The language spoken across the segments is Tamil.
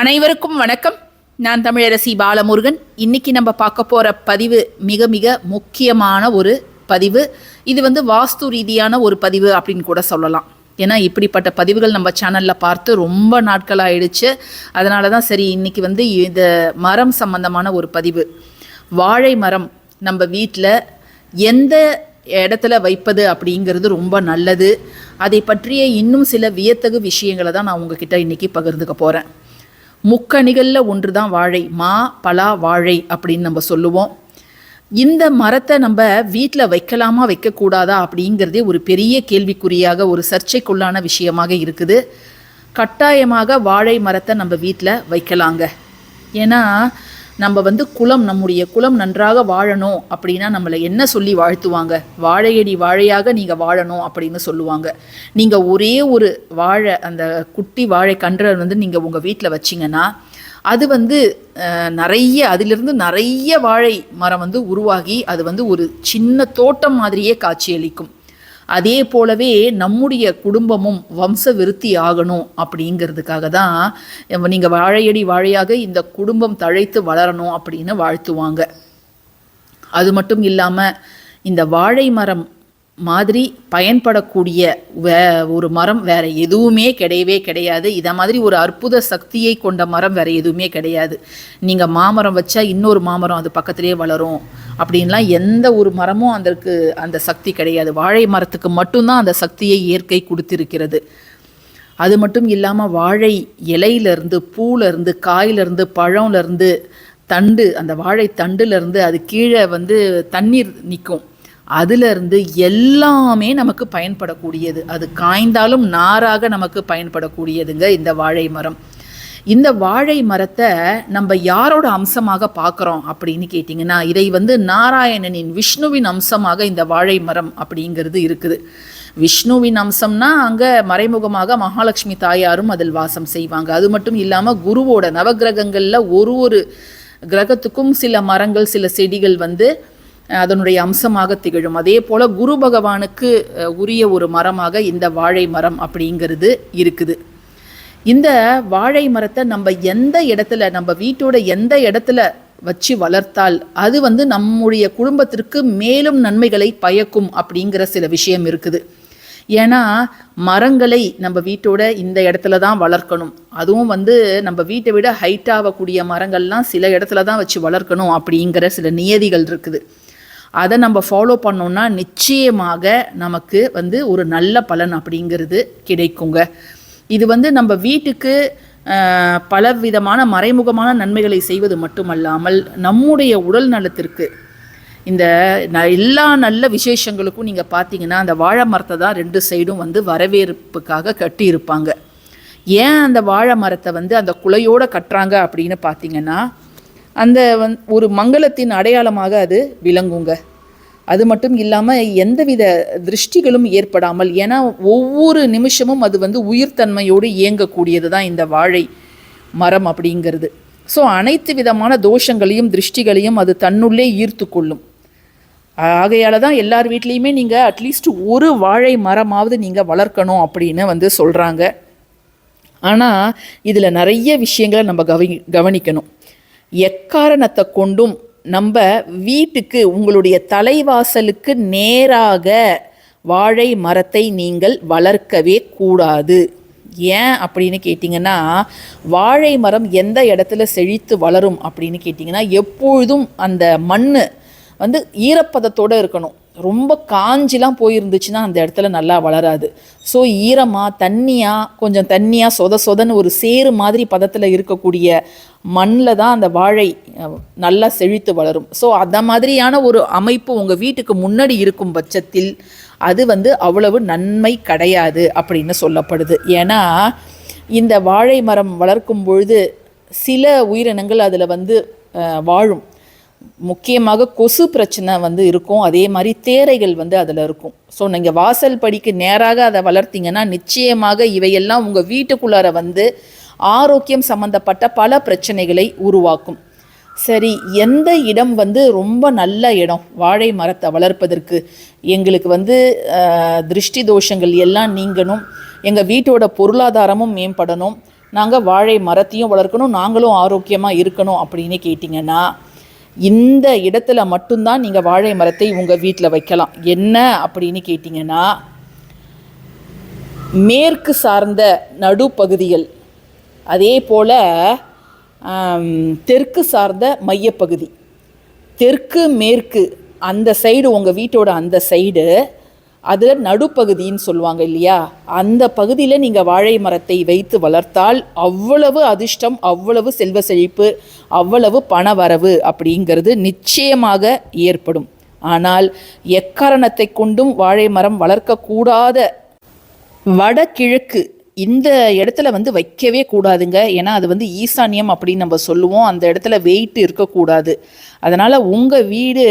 அனைவருக்கும் வணக்கம். நான் தமிழரசி பாலமுருகன். இன்னைக்கு நம்ம பார்க்க போகிற பதிவு மிக மிக முக்கியமான ஒரு பதிவு. இது வந்து வாஸ்து ரீதியான ஒரு பதிவு அப்படின்னு கூட சொல்லலாம். ஏன்னா இப்படிப்பட்ட பதிவுகள் நம்ம சேனலில் பார்த்து ரொம்ப நாட்கள் ஆயிடுச்சு. அதனால தான் சரி இன்னைக்கு வந்து இந்த மரம் சம்பந்தமான ஒரு பதிவு. வாழை மரம் நம்ம வீட்டில் எந்த இடத்துல வைப்பது அப்படிங்கிறது ரொம்ப நல்லது. அதை பற்றிய இன்னும் சில வியத்தகு விஷயங்களை தான் நான் உங்ககிட்ட இன்னைக்கு பகிர்ந்துக்க போகிறேன் முக்கணிகளில் ஒன்று தான் வாழை. மா பலா வாழை அப்படின்னு நம்ம சொல்லுவோம். இந்த மரத்தை நம்ம வீட்டில் வைக்கலாமா வைக்கக்கூடாதா அப்படிங்கிறதே ஒரு பெரிய கேள்விக்குறியாக ஒரு சர்ச்சைக்குள்ளான விஷயமாக இருக்குது. கட்டாயமாக வாழை மரத்தை நம்ம வீட்டில் வைக்கலாங்க. ஏன்னா நம்ம வந்து குலம் நம்முடைய குலம் நன்றாக வாழணும் அப்படின்னா நம்மளை என்ன சொல்லி வாழ்த்துவாங்க? வாழையடி வாழையாக நீங்கள் வாழணும் அப்படின்னு சொல்லுவாங்க. நீங்கள் ஒரே ஒரு வாழை அந்த குட்டி வாழை கன்றை வந்து நீங்கள் உங்கள் வீட்டில் வச்சிங்கன்னா அது வந்து நிறைய அதிலிருந்து நிறைய வாழை மரம் வந்து உருவாகி அது வந்து ஒரு சின்ன தோட்டம் மாதிரியே காட்சியளிக்கும். அதே போலவே நம்முடைய குடும்பமும் வம்ச விருத்தி ஆகணும் அப்படிங்கிறதுக்காக தான் நீங்கள் வாழையடி வாழையாக இந்த குடும்பம் தழைத்து வளரணும் அப்படின்னு வாழ்த்துவாங்க. அது மட்டும் இல்லாமல் இந்த வாழை மரம் மாதிரி பயன்படக்கூடிய வே ஒரு மரம் வேற எதுவுமே கிடையவே கிடையாது. இதை மாதிரி ஒரு அற்புத சக்தியை கொண்ட மரம் வேற எதுவுமே கிடையாது. நீங்கள் மாமரம் வச்சா இன்னொரு மாமரம் அது பக்கத்திலே வளரும். அப்படின்லாம் எந்த ஒரு மரமும் அதற்கு அந்த சக்தி கிடையாது. வாழை மரத்துக்கு மட்டும்தான் அந்த சக்தியை இயற்கை கொடுத்திருக்கிறது. அது மட்டும் இல்லாமல் வாழை இலையிலேருந்து பூலேருந்து காயிலேருந்து பழம்லேருந்து தண்டு அந்த வாழை தண்டுலேருந்து அது கீழே வந்து தண்ணீர் நிற்கும் அதிலிருந்து எல்லாமே நமக்கு பயன்படக்கூடியது. அது காய்ந்தாலும் நாராக நமக்கு பயன்படக்கூடியதுங்க இந்த வாழை மரம். இந்த வாழை மரத்தை நம்ம யாரோட அம்சமாக பார்க்குறோம் அப்படின்னு கேட்டிங்கன்னா இதை வந்து நாராயணனின் விஷ்ணுவின் அம்சமாக இந்த வாழை மரம் அப்படிங்கிறது இருக்குது. விஷ்ணுவின் அம்சம்னா அங்கே மறைமுகமாக மகாலட்சுமி தாயாரும் அதில் வாசம் செய்வாங்க. அது மட்டும் இல்லாமல் குருவோட நவக்கிரகங்களில் ஒரு ஒரு கிரகத்துக்கும் சில மரங்கள் சில செடிகள் வந்து அதனுடைய அம்சமாக திகழும். அதே போல் குரு பகவானுக்கு உரிய ஒரு மரமாக இந்த வாழை மரம் அப்படிங்கிறது இருக்குது. இந்த வாழை மரத்தை நம்ம எந்த இடத்துல நம்ம வீட்டோட எந்த இடத்துல வச்சு வளர்த்தால் அது வந்து நம்முடைய குடும்பத்திற்கு மேலும் நன்மைகளை பயக்கும் அப்படிங்கிற சில விஷயம் இருக்குது. ஏன்னா மரங்களை நம்ம வீட்டோட இந்த இடத்துல தான் வளர்க்கணும். அதுவும் வந்து நம்ம வீட்டை விட ஹைட் ஆகக்கூடிய மரங்கள்லாம் சில இடத்துல தான் வச்சு வளர்க்கணும் அப்படிங்கிற சில நியதிகள் இருக்குது. அதை நம்ம ஃபாலோ பண்ணோம்னா நிச்சயமாக நமக்கு வந்து ஒரு நல்ல பலன் அப்படிங்கிறது கிடைக்குங்க. இது வந்து நம்ம வீட்டுக்கு பல விதமான மறைமுகமான நன்மைகளை செய்வது மட்டுமல்லாமல் நம்முடைய உடல் நலத்திற்கு இந்த ந- எல்லா நல்ல விசேஷங்களுக்கும் நீங்கள் பார்த்தீங்கன்னா அந்த வாழை மரத்தை தான் ரெண்டு சைடும் வந்து வரவேற்புக்காக கட்டியிருப்பாங்க. ஏன் அந்த வாழை மரத்தை வந்து அந்த குலையோடு கட்டுறாங்க அப்படின்னு பார்த்தீங்கன்னா அந்த வந் ஒரு மங்களத்தின் அடையாளமாக அது விளங்குங்க. அது மட்டும் இல்லாமல் எந்தவித திருஷ்டிகளும் ஏற்படாமல் ஏன்னா ஒவ்வொரு நிமிஷமும் அது வந்து உயிர்த்தன்மையோடு இயங்கக்கூடியது தான் இந்த வாழை மரம் அப்படிங்கிறது. ஸோ அனைத்து விதமான தோஷங்களையும் திருஷ்டிகளையும் அது தன்னுள்ளே ஈர்த்து கொள்ளும். ஆகையால் தான் எல்லார் வீட்லேயுமே நீங்கள் அட்லீஸ்ட் ஒரு வாழை மரமாவது நீங்கள் வளர்க்கணும் அப்படின்னு வந்து சொல்கிறாங்க ஆனால் இதில் நிறைய விஷயங்களை நம்ம கவனி கவனிக்கணும். எக்காரணத்தை கொண்டும் நம்ம வீட்டுக்கு உங்களுடைய தலைவாசலுக்கு நேராக வாழை மரத்தை நீங்கள் வளர்க்கவே கூடாது. ஏன் அப்படின்னு கேட்டிங்கன்னா வாழை மரம் எந்த இடத்துல செழித்து வளரும் அப்படின்னு கேட்டிங்கன்னா எப்பொழுதும் அந்த மண் வந்து ஈரப்பதத்தோடு இருக்கணும். ரொம்ப காஞ்சிலாம் போயிருந்துச்சுன்னா அந்த இடத்துல நல்லா வளராது. ஸோ ஈரமாக தண்ணியாக கொஞ்சம் தண்ணியாக சொத சொதன்னு ஒரு சேறு மாதிரி பதத்தில் இருக்கக்கூடிய மண்ணில் தான் அந்த வாழை நல்லா செழித்து வளரும். ஸோ அந்த மாதிரியான ஒரு அமைப்பு உங்கள் வீட்டுக்கு முன்னாடி இருக்கும் பட்சத்தில் அது வந்து அவ்வளவு நன்மை கிடையாது அப்படின்னு சொல்லப்படுது. ஏன்னா இந்த வாழை மரம் வளர்க்கும் பொழுது சில உயிரினங்கள் அதில் வந்து வாழும். முக்கியமாக கொசு பிரச்சனை வந்து இருக்கும். அதே மாதிரி தேரைகள் வந்து அதில் இருக்கும். ஸோ நீங்கள் வாசல் படிக்கு நேராக அதை வளர்த்தீங்கன்னா நிச்சயமாக இவையெல்லாம் உங்கள் வீட்டுக்குள்ளார வந்து ஆரோக்கியம் சம்பந்தப்பட்ட பல பிரச்சனைகளை உருவாக்கும். சரி எந்த இடம் வந்து ரொம்ப நல்ல இடம்? வாழை மரத்தை வளர்ப்பதற்கு எங்களுக்கு வந்து திருஷ்டி தோஷங்கள் எல்லாம் நீங்கணும். எங்கள் வீட்டோட பொருளாதாரமும் மேம்படணும். நாங்கள் வாழை மரத்தையும் வளர்க்கணும். நாங்களும் ஆரோக்கியமாக இருக்கணும் அப்படின்னு கேட்டிங்கன்னா இந்த இடத்துல மட்டும்தான் நீங்கள் வாழை மரத்தை உங்கள் வீட்டில் வைக்கலாம். என்ன அப்படின்னு கேட்டிங்கன்னா மேற்கு சார்ந்த நடுப்பகுதிகள் அதே போல் தெற்கு சார்ந்த மையப்பகுதி. தெற்கு மேற்கு அந்த சைடு உங்கள் வீட்டோட அந்த சைடு அது நடுப்பகுதின்னு சொல்லுவாங்க இல்லையா? அந்த பகுதியில் நீங்கள் வாழை மரத்தை வைத்து வளர்த்தால் அவ்வளவு அதிர்ஷ்டம் அவ்வளவு செல்வ செழிப்பு அவ்வளவு பண வரவு அப்படிங்கிறது நிச்சயமாக ஏற்படும். ஆனால் எக்காரணத்தை கொண்டும் வாழை மரம் வளர்க்கக்கூடாத வடகிழக்கு இந்த இடத்துல வந்து வைக்கவே கூடாதுங்க. ஏன்னா அது வந்து ஈசானியம் அப்படின்னு நம்ம சொல்லுவோம். அந்த இடத்துல வெயிட் இருக்கக்கூடாது. அதனால் உங்கள் வீடு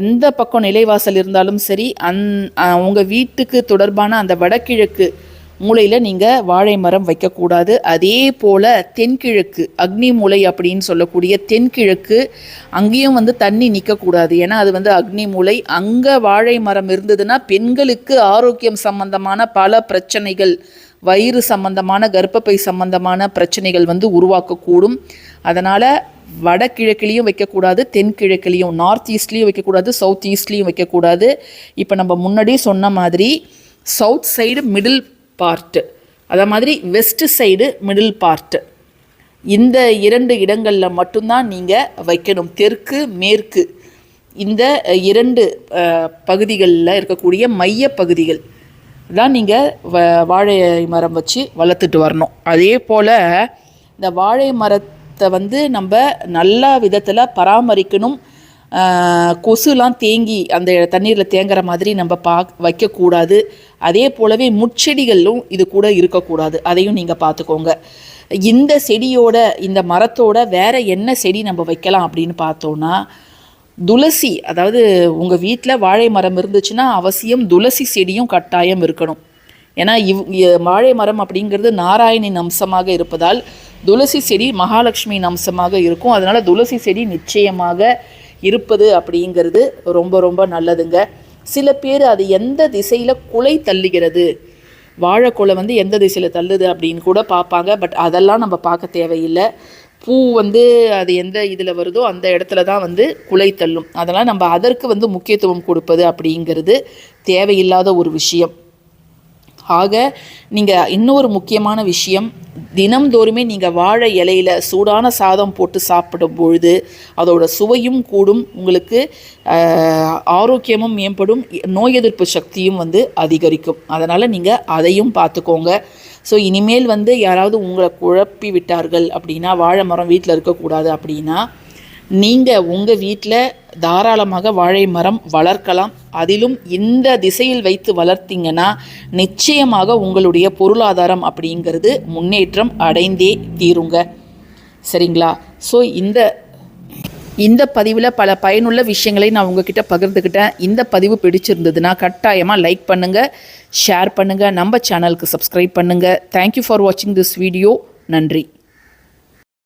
எந்த பக்கம் நிலைவாசல் இருந்தாலும் சரி அந் உங்கள் வீட்டுக்கு தொடர்பான அந்த வடகிழக்கு மூலையில் நீங்கள் வாழை மரம் வைக்கக்கூடாது. அதே போல் தென்கிழக்கு அக்னி மூலை அப்படின்னு சொல்லக்கூடிய தென்கிழக்கு அங்கேயும் வந்து தண்ணி நிற்கக்கூடாது ஏன்னா அது வந்து அக்னி மூலை. அங்கே வாழை மரம் இருந்ததுன்னா பெண்களுக்கு ஆரோக்கியம் சம்பந்தமான பல பிரச்சனைகள் வயிறு சம்பந்தமான கர்ப்பப்பை சம்பந்தமான பிரச்சனைகள் வந்து உருவாக்கக்கூடும். அதனால் வடகிழக்குலேயும் வைக்கக்கூடாது தென்கிழக்குலேயும் நார்த் ஈஸ்ட்லேயும் வைக்கக்கூடாது சவுத் ஈஸ்ட்லேயும் வைக்கக்கூடாது. இப்போ நம்ம முன்னாடி சொன்ன மாதிரி சவுத் சைடு மிடில் பார்ட்டு அதே மாதிரி வெஸ்ட் சைடு மிடில் பார்ட்டு இந்த இரண்டு இடங்களில் மட்டும்தான் நீங்கள் வைக்கணும். தெற்கு மேற்கு. இந்த இரண்டு பகுதிகளில் இருக்கக்கூடிய மைய பகுதிகள் தான் நீங்கள் வ வாழை மரம் வச்சு வளர்த்துட்டு வரணும். அதே போல் இந்த வாழை மரத்தை வந்து நம்ம நல்ல விதத்தில் பராமரிக்கணும். கொசுலாம் தேங்கி அந்த தண்ணீரில் தேங்குற மாதிரி நம்ம பா வைக்கக்கூடாது. அதே போலவே முட்செடிகளும் இது கூட இருக்கக்கூடாது. அதையும் நீங்கள் பார்த்துக்கோங்க இந்த செடியோட இந்த மரத்தோட வேற என்ன செடி நம்ம வைக்கலாம் அப்படின்னு பார்த்தோன்னா துளசி. அதாவது உங்கள் வீட்டில் வாழை மரம் இருந்துச்சுன்னா அவசியம் துளசி செடியும் கட்டாயம் இருக்கணும். ஏன்னா இவ் இ- வாழை மரம் அப்படிங்கிறது நாராயணின் அம்சமாக இருப்பதால் துளசி செடி மகாலட்சுமியின் அம்சமாக இருக்கும். அதனால் துளசி செடி நிச்சயமாக இருப்பது அப்படிங்கிறது ரொம்ப ரொம்ப நல்லதுங்க. சில பேர் அது எந்த திசையில் குலை தள்ளுகிறது? வாழைக்குலை வந்து எந்த திசையில் தள்ளுது அப்படின்னு கூட பார்ப்பாங்க. பட் அதெல்லாம் நம்ம பார்க்க தேவையில்லை. பூ வந்து அது எந்த இதில் வருதோ அந்த இடத்துல தான் வந்து குலை தள்ளும். அதனால் நம்ம அதற்கு வந்து முக்கியத்துவம் கொடுப்பது அப்படிங்கிறது தேவையில்லாத ஒரு விஷயம். ஆக நீங்கள் இன்னொரு முக்கியமான விஷயம் தினம்தோறுமே நீங்கள் வாழை இலையில சூடான சாதம் போட்டு சாப்பிடும் பொழுது அதோட சுவையும் கூடும். உங்களுக்கு ஆரோக்கியமும் மேம்படும். நோய் எதிர்ப்பு சக்தியும் வந்து அதிகரிக்கும். அதனால் நீங்கள் அதையும் பார்த்துக்கோங்க. ஸோ இனிமேல் வந்து யாராவது உங்களை குழப்பி விட்டார்கள் அப்படின்னா வாழை மரம் வீட்டில் இருக்கக்கூடாது அப்படின்னா நீங்கள் உங்கள் வீட்டில் தாராளமாக வாழை மரம் வளர்க்கலாம். அதிலும் இந்த திசையில் வைத்து வளர்த்தீங்கன்னா நிச்சயமாக உங்களுடைய பொருளாதாரம் அப்படிங்கிறது முன்னேற்றம் அடைந்தே தீருங்க. சரிங்களா? ஸோ இந்த இந்த பதிவில் பல பயனுள்ள விஷயங்களை நான் உங்ககிட்ட பகிர்ந்துக்கிட்டேன் இந்த பதிவு பிடிச்சிருந்ததுன்னா கட்டாயமாக லைக் பண்ணுங்கள் ஷேர் பண்ணுங்கள் நம்ம சேனலுக்கு சப்ஸ்கிரைப் பண்ணுங்கள் தேங்க்யூ ஃபார் வாட்சிங் திஸ் வீடியோ நன்றி.